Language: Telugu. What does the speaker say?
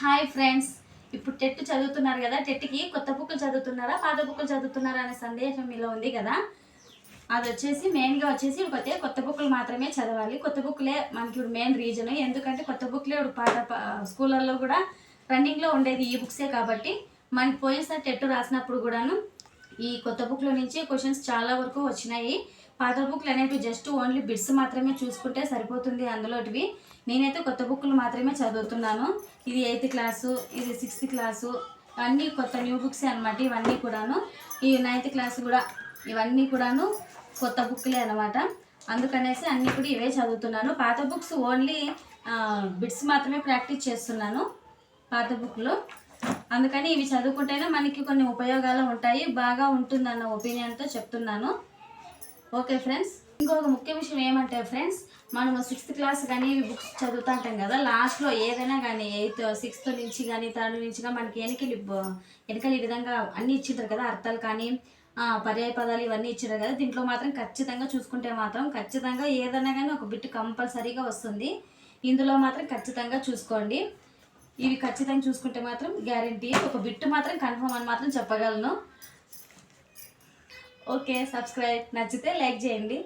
Hi friends. ఇప్పుడు టెట్ చదువుతున్నారు కదా టెట్కి కొత్త బుక్కులు చదువుతున్నారా పాత బుక్కులు చదువుతున్నారా అనే సందేశం మీలో ఉంది కదా. అది వచ్చేసి మెయిన్గా వచ్చేసి కొత్త కొత్త బుక్కులు మాత్రమే చదవాలి. కొత్త బుక్లే మనకి ఇప్పుడు మెయిన్ రీజన్ ఎందుకంటే కొత్త బుక్లే ఇప్పుడు పాత స్కూళ్ళల్లో కూడా రన్నింగ్లో ఉండేది ఈ బుక్సే కాబట్టి మనకి పోయినసారి టెట్ రాసినప్పుడు కూడాను ఈ కొత్త బుక్లో నుంచి క్వశ్చన్స్ చాలా వరకు వచ్చినాయి. పాత బుక్లు అనేవి జస్ట్ ఓన్లీ బిట్స్ మాత్రమే చూసుకుంటే సరిపోతుంది అందులోటివి. నేనైతే కొత్త బుక్లు మాత్రమే చదువుతున్నాను. ఇది ఎయిత్ క్లాసు ఇది సిక్స్త్ క్లాసు అన్నీ కొత్త న్యూ బుక్స్ అనమాట ఇవన్నీ కూడాను. ఈ నైన్త్ క్లాస్ కూడా ఇవన్నీ కూడాను కొత్త బుక్లే అనమాట అందుకనేసి అన్నీ కూడా ఇవే చదువుతున్నాను. పాత బుక్స్ ఓన్లీ బిట్స్ మాత్రమే ప్రాక్టీస్ చేస్తున్నాను పాత బుక్లో. అందుకని ఇవి చదువుకుంటేనే మనకి కొన్ని ఉపయోగాలు ఉంటాయి. బాగా ఉంటుందన్న ఒపీనియన్తో చెప్తున్నాను. ఓకే ఫ్రెండ్స్ ఇంకొక ముఖ్య విషయం ఏమంటే ఫ్రెండ్స్ మనము సిక్స్త్ క్లాస్ కానీ బుక్స్ చదువుతూ ఉంటాం కదా లాస్ట్లో ఏదైనా కానీ ఎయిత్ సిక్స్త్ నుంచి కానీ థర్డ్ నుంచి కానీ మనకి వెనకలి వెనకలు ఈ విధంగా అన్నీ ఇచ్చింటారు కదా అర్థాలు కానీ పర్యాయ పదాలు ఇవన్నీ ఇచ్చారు కదా దీంట్లో మాత్రం ఖచ్చితంగా చూసుకుంటే మాత్రం ఖచ్చితంగా ఏదైనా కానీ ఒక బిట్ కంపల్సరీగా వస్తుంది. ఇందులో మాత్రం ఖచ్చితంగా చూసుకోండి. ఇవి ఖచ్చితంగా చూసుకుంటే మాత్రం గ్యారంటీ ఒక బిట్ మాత్రం కన్ఫర్మ్ అని మాత్రం చెప్పగలను. ఓకే సబ్స్క్రైబ్ నచ్చితే లైక్ చేయండి.